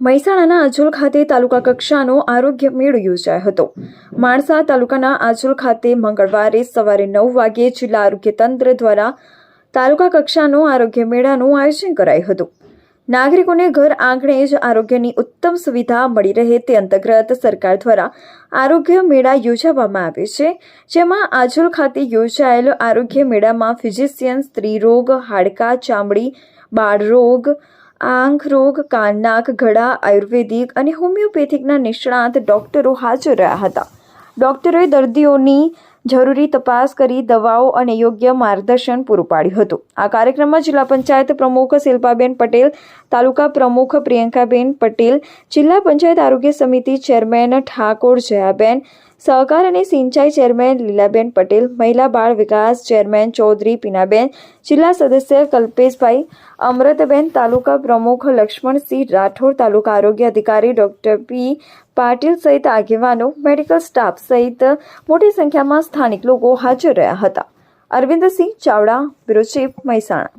મહેસાણાના આજોલ ખાતે તાલુકા કક્ષાનો આરોગ્ય મેળો યોજાયો હતો. માણસા તાલુકાના આજોલ ખાતે મંગળવારે સવારે નવ વાગ્યે જિલ્લા આરોગ્ય તંત્ર દ્વારા તાલુકા કક્ષાનો આરોગ્ય મેળાનું આયોજન કરાયું હતું. નાગરિકોને ઘર આંગણે જ આરોગ્યની ઉત્તમ સુવિધા મળી રહે તે અંતર્ગત સરકાર દ્વારા આરોગ્ય મેળા યોજવામાં આવે છે. જેમાં આજોલ ખાતે યોજાયેલ આરોગ્ય મેળામાં ફિઝિશિયન સ્ત્રી રોગ, હાડકા, ચામડી બાળરોગ રોગ આંખ, રોગ, કાન, નાક, ગળા, આયુર્વેદિક અને હોમિયોપેથિકના નિષ્ણાત ડોક્ટરો હાજર રહ્યા હતા. ડોક્ટરોએ દર્દીઓની જરૂરી તપાસ કરી દવાઓ અને યોગ્ય માર્ગદર્શન પૂરું પાડ્યું હતું. આ કાર્યક્રમમાં જિલ્લા પંચાયત પ્રમુખ શિલ્પાબેન પટેલ, તાલુકા પ્રમુખ પ્રિયંકાબેન પટેલ, જિલ્લા પંચાયત આરોગ્ય સમિતિ ચેરમેન ઠાકોર જયાબેન, સહકાર અને સિંચાઈ ચેરમેન લીલાબેન પટેલ, મહિલા બાળ વિકાસ ચેરમેન ચૌધરી પીનાબેન, જિલ્લા સદસ્ય કલ્પેશભાઈ, અમૃતબેન, તાલુકા પ્રમુખ લક્ષ્મણસિંહ રાઠોડ, તાલુકા આરોગ્ય અધિકારી ડોક્ટર પી. પાટીલ સહિત આગેવાનો, મેડિકલ સ્ટાફ સહિત મોટી સંખ્યામાં સ્થાનિક લોકો હાજર રહ્યા હતા. Arvindsinh Chavda bureau chief Mehsana.